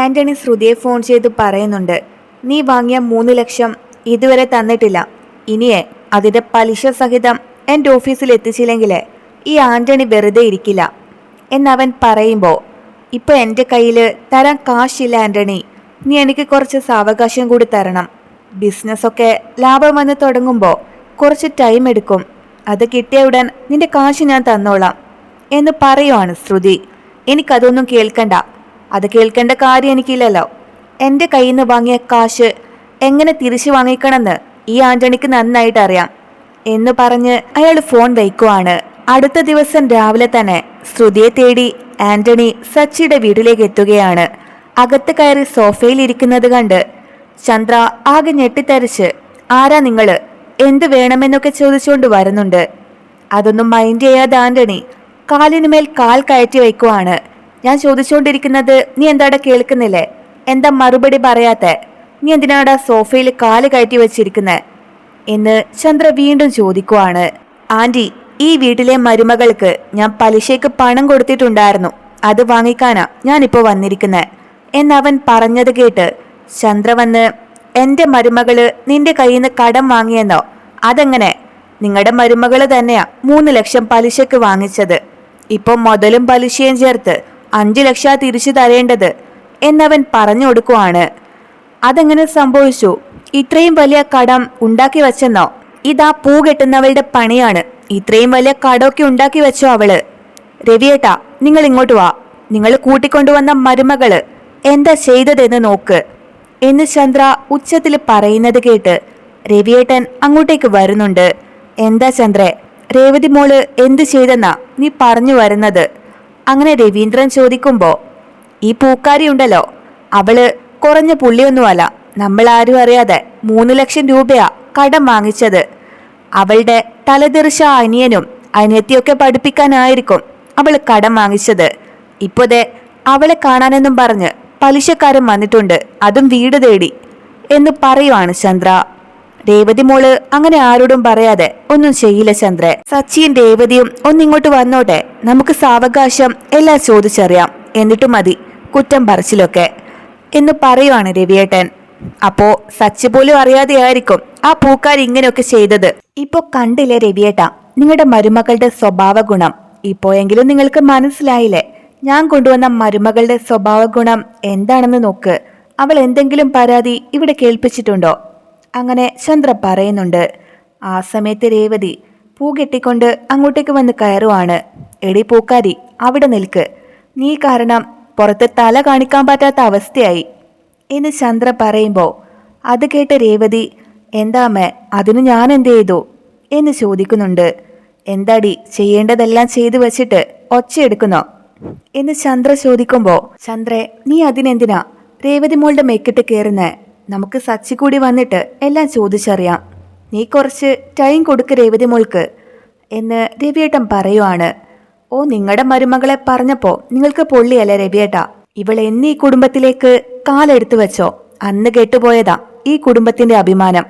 ആന്റണി ശ്രുതിയെ ഫോൺ ചെയ്ത് പറയുന്നുണ്ട് നീ വാങ്ങിയ മൂന്ന് ലക്ഷം ഇതുവരെ തന്നിട്ടില്ല. ഇനിയെ അതിന്റെ പലിശ സഹിതം എന്റെ ഓഫീസിൽ എത്തിച്ചില്ലെങ്കിൽ ഈ ആന്റണി വെറുതെ ഇരിക്കില്ല. എന്നവൻ പറയുമ്പോൾ ഇപ്പൊ എന്റെ കയ്യിൽ തരാൻ കാശില്ല ആന്റണി. നീ എനിക്ക് കുറച്ച് സാവകാശം കൂടി തരണം. ബിസിനസ്സൊക്കെ ലാഭം വന്ന് തുടങ്ങുമ്പോൾ കുറച്ച് ടൈം എടുക്കും. അത് കിട്ടിയ ഉടൻ നിന്റെ കാശ് ഞാൻ തന്നോളാം എന്ന് പറയുവാണ് ശ്രുതി. എനിക്കതൊന്നും കേൾക്കണ്ട. അത് കേൾക്കേണ്ട കാര്യം എനിക്കില്ലല്ലോ. എന്റെ കയ്യിൽ നിന്ന് വാങ്ങിയ കാശ് എങ്ങനെ തിരിച്ചു വാങ്ങിക്കണമെന്ന് ഈ ആന്റണിക്ക് നന്നായിട്ട് അറിയാം എന്ന് പറഞ്ഞ് അയാൾ ഫോൺ വയ്ക്കുവാണ്. അടുത്ത ദിവസം രാവിലെ തന്നെ ശ്രുതിയെ തേടി ആന്റണി സച്ചിയുടെ വീട്ടിലേക്ക് എത്തുകയാണ്. അകത്ത് കയറി സോഫയിൽ ഇരിക്കുന്നത് കണ്ട് ചന്ദ്ര ആകെ ഞെട്ടിത്തരിച്ച് ആരാ നിങ്ങൾ? എന്ത് വേണമെന്നൊക്കെ ചോദിച്ചുകൊണ്ട് വരുന്നുണ്ട്. അതൊന്നും മൈൻഡ് ചെയ്യാതെ ആന്റണി കാലിനുമേൽ കാൽ കയറ്റി വയ്ക്കുവാണ്. ഞാൻ ചോദിച്ചുകൊണ്ടിരിക്കുന്നത് നീ എന്താടാ കേൾക്കുന്നില്ലേ? എന്താ മറുപടി പറയാത്തെ? നീ എന്തിനാടാ സോഫയിൽ കാൽ കയറ്റി വെച്ചിരിക്കുന്നത് എന്ന് ചന്ദ്ര വീണ്ടും ചോദിക്കുവാണ്. ആന്റി ഈ വീട്ടിലെ മരുമകൾക്ക് ഞാൻ പലിശയ്ക്ക് പണം കൊടുത്തിട്ടുണ്ടായിരുന്നു. അത് വാങ്ങിക്കാനാ ഞാനിപ്പോ വന്നിരിക്കുന്നെ. എന്നവൻ പറഞ്ഞത് കേട്ട് ചന്ദ്ര വന്ന് എന്റെ മരുമകൾ നിന്റെ കയ്യിൽ നിന്ന് കടം വാങ്ങിയെന്നോ? അതെങ്ങനെ? നിങ്ങളുടെ മരുമകൾ തന്നെയാ മൂന്ന് ലക്ഷം പലിശയ്ക്ക് വാങ്ങിച്ചത്. ഇപ്പൊ മുതലും പലിശയും ചേർത്ത് അഞ്ചു ലക്ഷ തിരിച്ചു തരേണ്ടത് എന്നവൻ പറഞ്ഞു കൊടുക്കുവാണ് അതെങ്ങനെ സംഭവിച്ചു? ഇത്രയും വലിയ കടം ഉണ്ടാക്കി വെച്ചെന്നോ? ഇതാ പൂ കെട്ടുന്നവളുടെ പണിയാണ്. ഇത്രയും വലിയ കടമൊക്കെ ഉണ്ടാക്കി വെച്ചോ അവൾ? രവിയേട്ടാ നിങ്ങൾ ഇങ്ങോട്ട് വാ. നിങ്ങൾ കൂട്ടിക്കൊണ്ടുവന്ന മരുമകൾ എന്താ ചെയ്തതെന്ന് നോക്ക് എന്ന് ചന്ദ്ര ഉച്ചത്തിൽ പറയുന്നത് കേട്ട് രവിയേട്ടൻ അങ്ങോട്ടേക്ക് വരുന്നുണ്ട്. എന്താ ചന്ദ്രേ രേവതി മോൾ എന്ത് ചെയ്തെന്നാ നീ പറഞ്ഞു വരുന്നത്? അങ്ങനെ രവീന്ദ്രൻ ചോദിക്കുമ്പോ ഈ പൂക്കാരി ഉണ്ടല്ലോ. അവൾ കുറഞ്ഞ പുള്ളിയൊന്നുമല്ല. നമ്മൾ ആരും അറിയാതെ മൂന്ന് ലക്ഷം രൂപയാ കടം വാങ്ങിച്ചത്. അവളുടെ തലതെറിച്ച അനിയനും അനിയത്തിയൊക്കെ പഠിപ്പിക്കാനായിരിക്കും അവൾ കടം വാങ്ങിച്ചത്. ഇപ്പോതെ അവളെ കാണാനെന്നും പറഞ്ഞ് പലിശക്കാരൻ വന്നിട്ടുണ്ട്. അതും വീട് തേടി. എന്ന് പറയുവാണ് ചന്ദ്ര. രേവതി മോൾ അങ്ങനെ ആരോടും പറയാതെ ഒന്നും ചെയ്യില്ല ചന്ദ്ര. സച്ചിയും രേവതിയും ഒന്നിങ്ങോട്ട് വന്നോട്ടെ. നമുക്ക് സാവകാശം എല്ലാം ചോദിച്ചറിയാം. എന്നിട്ട് മതി കുറ്റം പറച്ചിലൊക്കെ. എന്ന് പറയുവാണ് രവിയേട്ടൻ. അപ്പോ സച്ചി പോലും അറിയാതെയായിരിക്കും ആ പൂക്കാർ ഇങ്ങനെയൊക്കെ ചെയ്തത്. ഇപ്പൊ കണ്ടില്ലേ രവിയേട്ട നിങ്ങളുടെ മരുമകളുടെ സ്വഭാവ ഗുണം ഇപ്പോയെങ്കിലും നിങ്ങൾക്ക് മനസ്സിലായില്ലേ? ഞാൻ കൊണ്ടുവന്ന മരുമകളുടെ സ്വഭാവ ഗുണം എന്താണെന്ന് നോക്ക്. അവൾ എന്തെങ്കിലും പരാതി ഇവിടെ കേൾപ്പിച്ചിട്ടുണ്ടോ? അങ്ങനെ ചന്ദ്ര പറയുന്നുണ്ട് ആ സമയത്ത് രേവതി പൂ കെട്ടിക്കൊണ്ട് അങ്ങോട്ടേക്ക് വന്ന് കയറുവാണ്. എടി പൂക്കാരി അവിടെ നിൽക്ക്. നീ കാരണം പുറത്ത് തല കാണിക്കാൻ പറ്റാത്ത അവസ്ഥയായി. എന്ന് ചന്ദ്ര പറയുമ്പോൾ അത് കേട്ട രേവതി എന്താമേ അതിന് ഞാൻ എന്ത് ചെയ്തു? എന്ന് ചോദിക്കുന്നുണ്ട്. എന്താടി ചെയ്യേണ്ടതെല്ലാം ചെയ്തു വച്ചിട്ട് ഒച്ചയെടുക്കുന്നോ എന്ന് ചന്ദ്ര ചോദിക്കുമ്പോൾ ചന്ദ്രെ നീ അതിനെന്തിനാ രേവതി മോളുടെ മെക്കിട്ട് കയറുന്നേ നമുക്ക് സച്ചി കൂടി വന്നിട്ട് എല്ലാം ചോദിച്ചറിയാം. നീ കുറച്ച് ടൈം കൊടുക്ക് രേവതി മോൾക്ക് എന്ന് രവിയേട്ടൻ പറയുവാണ്. ഓ നിങ്ങളുടെ മരുമകളെ പറഞ്ഞപ്പോ നിങ്ങൾക്ക് പൊള്ളിയല്ലേ രവിയേട്ട? ഇവൾ എന്നീ കുടുംബത്തിലേക്ക് കാലെടുത്തു വെച്ചോ. അന്ന് കേട്ടുപോയതാ ഈ കുടുംബത്തിന്റെ അഭിമാനം.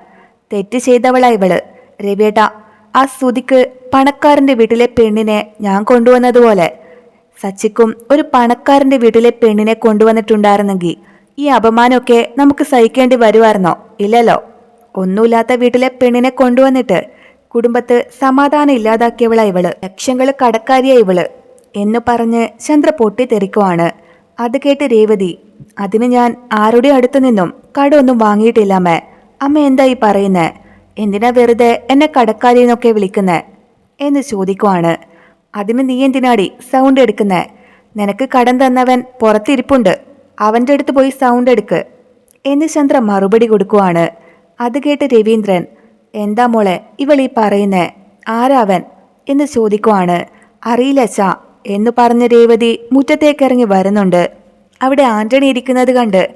തെറ്റ് ചെയ്തവളാ ഇവൾ. രവിയേട്ട ആ സ്തുതിക്ക് പണക്കാരന്റെ വീട്ടിലെ പെണ്ണിനെ ഞാൻ കൊണ്ടുവന്നതുപോലെ. സച്ചിക്കും ഒരു പണക്കാരന്റെ വീട്ടിലെ പെണ്ണിനെ കൊണ്ടുവന്നിട്ടുണ്ടായിരുന്നെങ്കിൽ ഈ അപമാനമൊക്കെ നമുക്ക് സഹിക്കേണ്ടി വരുമായിരുന്നോ? ഇല്ലല്ലോ. ഒന്നുമില്ലാത്ത വീട്ടിലെ പെണ്ണിനെ കൊണ്ടുവന്നിട്ട് കുടുംബത്ത് സമാധാനം ഇല്ലാതാക്കിയവളാ ഇവൾ. ലക്ഷങ്ങൾ കടക്കാരിയ ഇവൾ എന്ന് പറഞ്ഞ് ചന്ദ്ര പൊട്ടിത്തെറിക്കുവാണ്. അത് കേട്ട് രേവതി അതിന് ഞാൻ ആരുടെ അടുത്തു നിന്നും കടമൊന്നും വാങ്ങിയിട്ടില്ല അമ്മേ. എന്താ ഈ പറയുന്നേ? എന്തിനാ വെറുതെ എന്നെ കടക്കാരി എന്നൊക്കെ വിളിക്കുന്നേ? എന്ന് ചോദിക്കുവാണ്. അതിന് നീ എന്തിനാടി സൗണ്ട് എടുക്കുന്നേ? നിനക്ക് കടം തന്നവൻ പുറത്തിരിപ്പുണ്ട്. അവന്റെ അടുത്ത് പോയി സൗണ്ട് എടുക്ക് എന്ന് ചന്ദ്ര മറുപടി കൊടുക്കുവാണ്. അത് കേട്ട് രവീന്ദ്രൻ എന്താ മോളെ ഇവൾ ഈ പറയുന്നേ ആരാവൻ എന്ന് ചോദിക്കുവാണ്. അറിയില്ല ച എന്ന് പറഞ്ഞ രേവതി മുറ്റത്തേക്കിറങ്ങി വരുന്നുണ്ട്. അവിടെ ആന്റണി ഇരിക്കുന്നത് കണ്ട്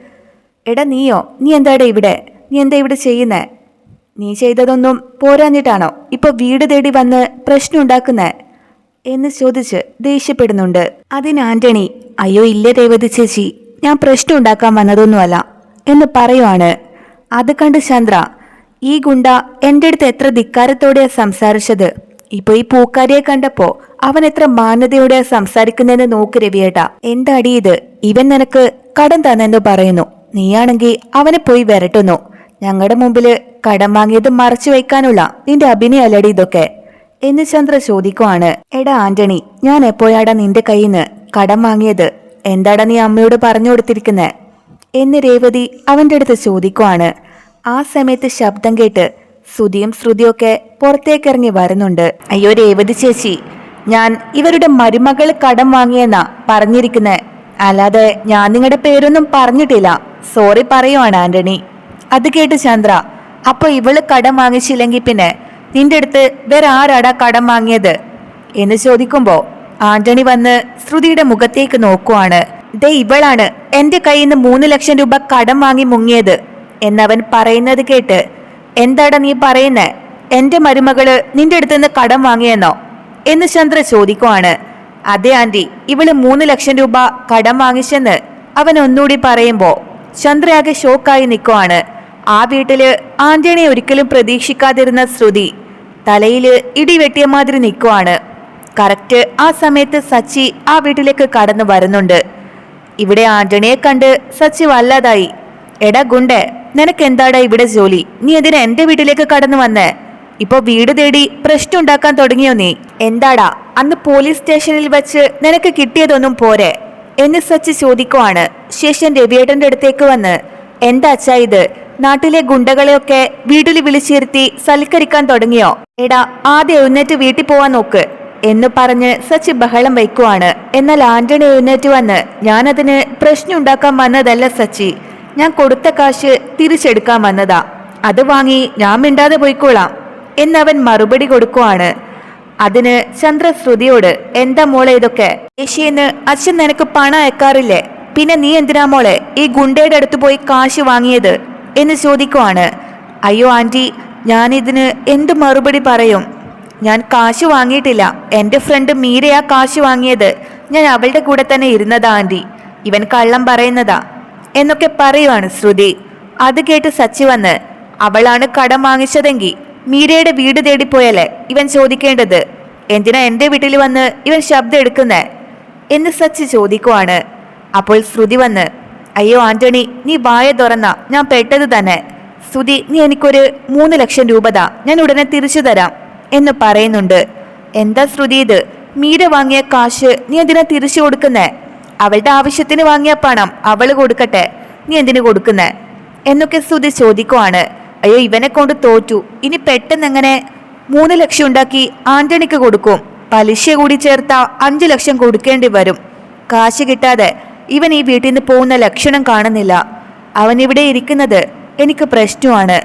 എടാ നീയോ നീ എന്താടെ ഇവിടെ? നീ എന്താ ഇവിടെ ചെയ്യുന്നേ? നീ ചെയ്തതൊന്നും പോരാഞ്ഞിട്ടാണോ ഇപ്പോൾ വീട് തേടി വന്ന് പ്രശ്നം ഉണ്ടാക്കുന്നേ? എന്ന് ചോദിച്ച് ദേഷ്യപ്പെടുന്നുണ്ട്. അതിന് ആന്റണി അയ്യോ ഇല്ല രേവതി ചേച്ചി ഞാൻ പ്രശ്നം ഉണ്ടാക്കാൻ വന്നതൊന്നുമല്ല എന്ന് പറയുവാണ്. അത് കണ്ട് ചന്ദ്ര ഈ ഗുണ്ട എന്റെ അടുത്ത് എത്ര ധിക്കാരത്തോടെയാ സംസാരിച്ചത്. ഇപ്പൊ ഈ പൂക്കാരിയെ കണ്ടപ്പോ അവൻ എത്ര മാന്യതയോടെയാ സംസാരിക്കുന്നതെന്ന് നോക്ക് രവിയേട്ടാ. എന്താടി ഇത്? ഇവൻ നിനക്ക് കടം തന്നെന്ന് പറയുന്നു. നീയാണെങ്കിൽ അവനെ പോയി വരട്ടുന്നു. ഞങ്ങളുടെ മുമ്പിൽ കടം വാങ്ങിയത് മറച്ചു വയ്ക്കാനുള്ള നിന്റെ അഭിനയല്ലടി ഇതൊക്കെ. എന്ന് ചന്ദ്ര ചോദിക്കുവാണ്. എടാ ആന്റണി ഞാൻ എപ്പോഴാടാ നിന്റെ കയ്യിൽ നിന്ന് കടം വാങ്ങിയത്? എന്താടാ നീ അമ്മയോട് പറഞ്ഞു കൊടുത്തിരിക്കുന്നത് എന്ന് രേവതി അവന്റെ അടുത്ത് ചോദിക്കുവാണ്. ആ സമയത്ത് ശബ്ദം കേട്ട് ശ്രുതിയും ശ്രുതിയൊക്കെ പുറത്തേക്കിറങ്ങി വരുന്നുണ്ട്. അയ്യോ രേവതി ചേച്ചി ഞാൻ ഇവരുടെ മരുമകൾ കടം വാങ്ങിയെന്നാ പറഞ്ഞിരിക്കുന്നത് അല്ലാതെ ഞാൻ നിങ്ങളുടെ പേരൊന്നും പറഞ്ഞിട്ടില്ല. സോറി പറയുവാണ് ആന്റണി. അത് കേട്ട് ചന്ദ്ര അപ്പൊ ഇവൾ കടം വാങ്ങിച്ചില്ലെങ്കിൽ പിന്നെ നിന്റെ അടുത്ത് വേറെ ആരാടാ കടം വാങ്ങിയത്? എന്ന് ചോദിക്കുമ്പോ ആന്റണി വന്ന് ശ്രുതിയുടെ മുഖത്തേക്ക് നോക്കുവാണ്. ദേ ഇവളാണ്. എന്റെ കയ്യിൽ നിന്ന് മൂന്ന് ലക്ഷം രൂപ കടം വാങ്ങി മുങ്ങിയത് എന്നവൻ പറയുന്നത് കേട്ട് എന്താടാ നീ പറയുന്നേ? എന്റെ മരുമകൾ നിന്റെ അടുത്ത് നിന്ന് കടം വാങ്ങിയെന്നോ? എന്ന് ചന്ദ്ര ചോദിക്കുവാണ്. അതെ ആന്റി. ഇവൾ മൂന്ന് ലക്ഷം രൂപ കടം വാങ്ങിച്ചെന്ന് അവൻ ഒന്നുകൂടി പറയുമ്പോ ചന്ദ്രയാകെ ഷോക്കായി നിൽക്കുവാണ് ആ വീട്ടിൽ ആന്റണിയെ ഒരിക്കലും പ്രതീക്ഷിക്കാതിരുന്ന ശ്രുതി തലയിൽ ഇടി വെട്ടിയ മാതിരി നിൽക്കുവാണ് കറക്റ്റ് ആ സമയത്ത് സച്ചി ആ വീട്ടിലേക്ക് കടന്നു വരുന്നുണ്ട്. ഇവിടെ ആന്റണിയെ കണ്ട് സച്ചി വല്ലാതായി. എടാ ഗുണ്ടേ നിനക്ക് എന്താടാ ഇവിടെ ജോലി? നീ എന്തിനാ എന്റെ വീട്ടിലേക്ക് കടന്നു വന്നേ? ഇപ്പൊ വീട് തേടി പ്രശ്നം ഉണ്ടാക്കാൻ തുടങ്ങിയോ നീ? എന്താടാ അന്ന് പോലീസ് സ്റ്റേഷനിൽ വെച്ച് നിനക്ക് കിട്ടിയതൊന്നും പോരെ? എന്ന് സച്ചി ചോദിക്കുവാണ്. ശേഷൻ രവിയേട്ടന്റെ അടുത്തേക്ക് വന്ന് എന്താ അച്ഛാ ഇത്? നാട്ടിലെ ഗുണ്ടകളെയൊക്കെ വീട്ടിൽ വിളിച്ചിരുത്തി സൽക്കരിക്കാൻ തുടങ്ങിയോ? എടാ ആദ്യം എഴുന്നേറ്റ് വീട്ടിൽ പോവാൻ നോക്ക്. എന്ന് പറഞ്ഞ് സച്ചി ബഹളം വയ്ക്കുവാണ്. എന്നാൽ ആന്റണി എഴുന്നേറ്റ് വന്ന് ഞാനതിന് പ്രശ്നം ഉണ്ടാക്കാൻ വന്നതല്ല സച്ചി. ഞാൻ കൊടുത്ത കാശ് തിരിച്ചെടുക്കാൻ വന്നതാ. അത് വാങ്ങി ഞാൻ മിണ്ടാതെ പോയിക്കോളാം. എന്നവൻ മറുപടി കൊടുക്കുവാണ്. അതിന് ചന്ദ്രശ്രുതിയോട് എന്താ മോളെ ഇതൊക്കെ? ഏഷ്യന്ന് അച്ഛൻ നിനക്ക് പണം അയക്കാറില്ലേ? പിന്നെ നീ എന്തിനാ മോളെ ഈ ഗുണ്ടയുടെ അടുത്ത് പോയി കാശ് വാങ്ങിയത്? എന്ന് ചോദിക്കുവാണ്. അയ്യോ ആന്റി ഞാനിതിന് എന്ത് മറുപടി പറയും? ഞാൻ കാശ് വാങ്ങിയിട്ടില്ല. എന്റെ ഫ്രണ്ട് മീരയാ കാശ് വാങ്ങിയത്. ഞാൻ അവളുടെ കൂടെ തന്നെ ഇരുന്നതാ ആന്റി. ഇവൻ കള്ളം പറയുന്നതാ. എന്നൊക്കെ പറയുവാണ് ശ്രുതി. അത് കേട്ട് സച്ചി വന്ന് അവളാണ് കടം വാങ്ങിച്ചതെങ്കിൽ മീരയുടെ വീട് തേടിപ്പോയല്ലേ ഇവൻ ചോദിക്കേണ്ടത്? എന്തിനാ എന്റെ വീട്ടിൽ വന്ന് ഇവൻ ശബ്ദം എടുക്കുന്നേ? എന്ന് സച്ചി ചോദിക്കുവാണ്. അപ്പോൾ ശ്രുതി വന്ന് അയ്യോ ആന്റണി നീ വായ തുറന്ന. ഞാൻ പെട്ടത് തന്നെ. ശ്രുതി നീ എനിക്കൊരു മൂന്ന് ലക്ഷം രൂപതാ ഞാൻ ഉടനെ തിരിച്ചു തരാം. എന്ന് പറയുന്നുണ്ട്. എന്താ ശ്രുതി ഇത്? മീര വാങ്ങിയ കാശ് നീ എന്തിനാ തിരിച്ചു കൊടുക്കുന്നേ? അവളുടെ ആവശ്യത്തിന് വാങ്ങിയ പണം അവൾ കൊടുക്കട്ടെ. നീ എന്തിനു കൊടുക്കുന്നേ? എന്നൊക്കെ ശ്രുതി ചോദിക്കുവാണ്. അയ്യോ ഇവനെ കൊണ്ട് തോറ്റു. ഇനി പെട്ടെന്ന് എങ്ങനെ മൂന്ന് ലക്ഷം ഉണ്ടാക്കി ആന്റണിക്ക് കൊടുക്കും. പലിശ കൂടി ചേർത്ത അഞ്ചു ലക്ഷം കൊടുക്കേണ്ടി വരും. കാശ് കിട്ടാതെ ഇവൻ ഈ വീട്ടിൽ നിന്ന് പോകുന്ന ലക്ഷണം കാണുന്നില്ല. അവൻ ഇവിടെ ഇരിക്കുന്നത് എനിക്ക് പ്രശ്നമാണ്.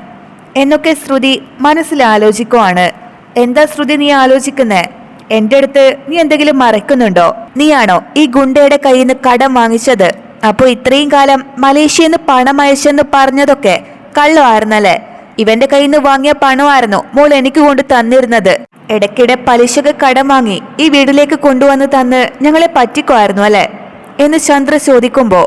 എന്നൊക്കെ ശ്രുതി മനസ്സിൽ ആലോചിക്കുവാണ് എന്താ ശ്രുതി നീ ആലോചിക്കുന്നേ? എന്റെ അടുത്ത് നീ എന്തെങ്കിലും മറക്കുന്നുണ്ടോ നീയാണോ ഈ ഗുണ്ടയുടെ കയ്യിൽ നിന്ന് കടം വാങ്ങിച്ചത്? അപ്പോ ഇത്രയും കാലം മലേഷ്യയിൽ നിന്ന് പണം അയച്ചെന്ന് പറഞ്ഞതൊക്കെ കള്ളമായിരുന്നല്ലേ? ഇവന്റെ കയ്യിൽ നിന്ന് വാങ്ങിയ പണമായിരുന്നു മോൾ എനിക്ക് കൊണ്ട് തന്നിരുന്നത്. ഇടയ്ക്കിടെ പലിശക്ക് കടം വാങ്ങി ഈ വീട്ടിലേക്ക് കൊണ്ടുവന്ന് തന്ന് ഞങ്ങളെ പറ്റിക്കുമായിരുന്നു അല്ലേ? എന്ന് ചന്ദ്ര ചോദിക്കുമ്പോ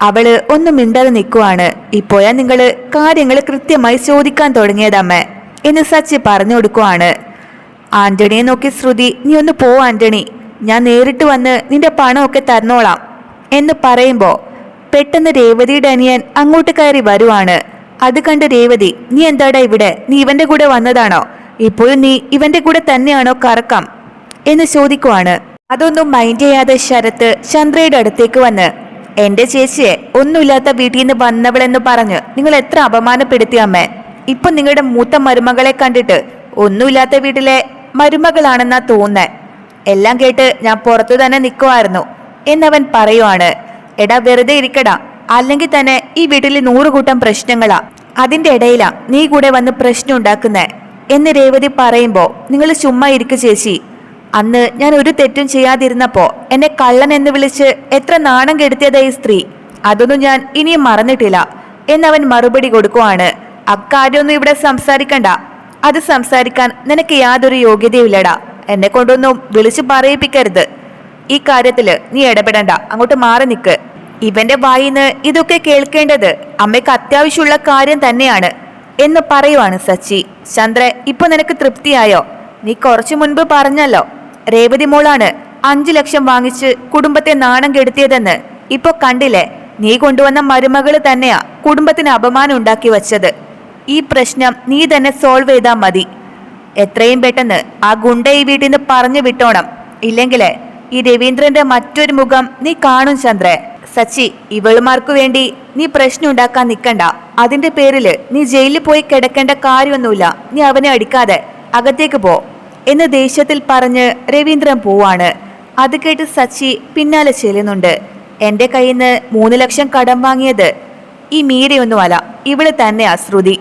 അവൾ ഒന്നും മിണ്ടാതെ നിൽക്കുവാണ്. ഇപ്പോഴാ നിങ്ങൾ കാര്യങ്ങൾ കൃത്യമായി ചോദിക്കാൻ തുടങ്ങിയതമ്മേ. എന്ന് സച്ചി പറഞ്ഞു കൊടുക്കുവാണ്. ആന്റണിയെ നോക്കി ശ്രുതി നീ ഒന്ന് പോ ആന്റണി. ഞാൻ നേരിട്ട് വന്ന് നിന്റെ പണമൊക്കെ തന്നോളാം എന്ന് പറയുമ്പോൾ പെട്ടെന്ന് രേവതിയുടെ അനിയൻ അങ്ങോട്ട് കയറി വരുവാണ്. അത് കണ്ട് രേവതി നീ എന്താടാ ഇവിടെ? നീ ഇവന്റെ കൂടെ വന്നതാണോ? ഇപ്പോഴും നീ ഇവന്റെ കൂടെ തന്നെയാണോ കറക്കം? എന്ന് ചോദിക്കുവാണ്. അതൊന്നും മൈൻഡ് ചെയ്യാതെ ശരത്ത് ചന്ദ്രയുടെ അടുത്തേക്ക് വന്ന് എന്റെ ചേച്ചിയെ ഒന്നുമില്ലാത്ത വീട്ടിൽ നിന്ന് വന്നവളെന്ന് പറഞ്ഞ് നിങ്ങൾ എത്ര അപമാനപ്പെടുത്തി അമ്മേ. ഇപ്പൊ നിങ്ങളുടെ മൂത്ത മരുമകളെ കണ്ടിട്ട് ഒന്നുമില്ലാത്ത വീട്ടിലെ മരുമകളാണെന്നാ തോന്നേ എല്ലാം കേട്ട് ഞാൻ പുറത്തു തന്നെ നിൽക്കുമായിരുന്നു എന്നവൻ പറയുവാണ് എടാ വെറുതെ ഇരിക്കടാ. അല്ലെങ്കിൽ തന്നെ ഈ വീട്ടിൽ നൂറുകൂട്ടം പ്രശ്നങ്ങളാ. അതിന്റെ ഇടയിലാ നീ കൂടെ വന്ന് പ്രശ്നം ഉണ്ടാക്കുന്നേ. എന്ന് രേവതി പറയുമ്പോൾ നിങ്ങൾ ചുമ്മാ ഇരിക്കു ചേച്ചി. അന്ന് ഞാൻ ഒരു തെറ്റും ചെയ്യാതിരുന്നപ്പോ എന്നെ കള്ളൻ എന്ന് വിളിച്ച് എത്ര നാണം കെടുത്തിയതായി സ്ത്രീ. അതൊന്നും ഞാൻ ഇനിയും മറന്നിട്ടില്ല. എന്നവൻ മറുപടി കൊടുക്കുവാണ് അക്കാര്യമൊന്നും ഇവിടെ സംസാരിക്കണ്ട. അത് സംസാരിക്കാൻ നിനക്ക് യാതൊരു യോഗ്യതയുമില്ലടാ. എന്നെ കൊണ്ടൊന്നും വിളിച്ചു പറയിപ്പിക്കരുത്. ഈ കാര്യത്തിൽ നീ ഇടപെടണ്ട. അങ്ങോട്ട് മാറി നിക്ക്. ഇവന്റെ വായിന്ന് ഇതൊക്കെ കേൾക്കേണ്ടത് അമ്മയ്ക്ക് അത്യാവശ്യമുള്ള കാര്യം തന്നെയാണ്. എന്ന് പറയുവാണ് സച്ചി. ചന്ദ്ര ഇപ്പൊ നിനക്ക് തൃപ്തിയായോ? നീ കുറച്ചു മുൻപ് പറഞ്ഞല്ലോ. രേവതി മോളാണ് അഞ്ചു ലക്ഷം വാങ്ങിച്ച് കുടുംബത്തെ നാണം കെടുത്തിയതെന്ന്. ഇപ്പൊ കണ്ടില്ലേ? നീ കൊണ്ടുവന്ന മരുമകൾ തന്നെയാ കുടുംബത്തിന് അപമാനം ഉണ്ടാക്കി വച്ചത്. ഈ പ്രശ്നം നീ തന്നെ സോൾവ് ചെയ്താൽ മതി. എത്രയും പെട്ടെന്ന് ആ ഗുണ്ട ഈ വീട്ടിൽ നിന്ന് പറഞ്ഞു വിട്ടോണം. ഇല്ലെങ്കിൽ ഈ രവീന്ദ്രന്റെ മറ്റൊരു മുഖം നീ കാണും ചന്ദ്രേ. സച്ചി ഇവളുമാർക്കു വേണ്ടി നീ പ്രശ്നം ഉണ്ടാക്കാൻ നിൽക്കണ്ട അതിന്റെ പേരിൽ നീ ജയിലിൽ പോയി കിടക്കേണ്ട കാര്യമൊന്നുമില്ല. നീ അവനെ അടിക്കാതെ അകത്തേക്ക് പോ എന്ന് ദേഷ്യത്തിൽ പറഞ്ഞ് രവീന്ദ്രൻ പോവാണ്. അത് കേട്ട് സച്ചി പിന്നാലെ ചെല്ലുന്നുണ്ട്. എന്റെ കയ്യിൽ നിന്ന് മൂന്ന് ലക്ഷം കടം വാങ്ങിയത് ഈ മീരയൊന്നുമല്ല ഇവിടെ തന്നെ ശ്രുതി.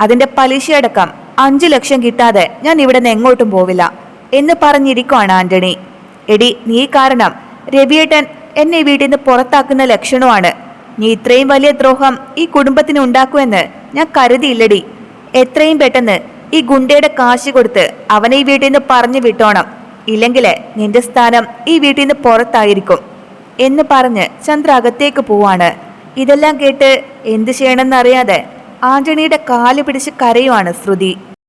അതിന്റെ പലിശയടക്കം അഞ്ചു ലക്ഷം കിട്ടാതെ ഞാൻ ഇവിടെ നിന്ന് എങ്ങോട്ടും പോവില്ല എന്ന് പറഞ്ഞിരിക്കുവാണ് ആന്റണി. എടി നീ കാരണം രവിയേട്ടൻ എന്നെ വീട്ടിൽ നിന്ന് പുറത്താക്കുന്ന ലക്ഷണമാണ്. നീ ഇത്രയും വലിയ ദ്രോഹം ഈ കുടുംബത്തിന് ഉണ്ടാക്കുമെന്ന് ഞാൻ കരുതിയില്ലടി. എത്രയും പെട്ടെന്ന് ഈ ഗുണ്ടയുടെ കാശ് കൊടുത്ത് അവനെ ഈ വീട്ടിൽ നിന്ന് പറഞ്ഞു വിട്ടോണം. ഇല്ലെങ്കിൽ നിന്റെ സ്ഥാനം ഈ വീട്ടിൽ നിന്ന് പുറത്തായിരിക്കും എന്ന് പറഞ്ഞ് ചന്ദ്ര അകത്തേക്ക് പോവാണ്. ഇതെല്ലാം കേട്ട് എന്ത് ചെയ്യണമെന്നറിയാതെ ആന്റണിയുടെ കാൽ പിടിച്ച് കരയുവാണ് ശ്രുതി.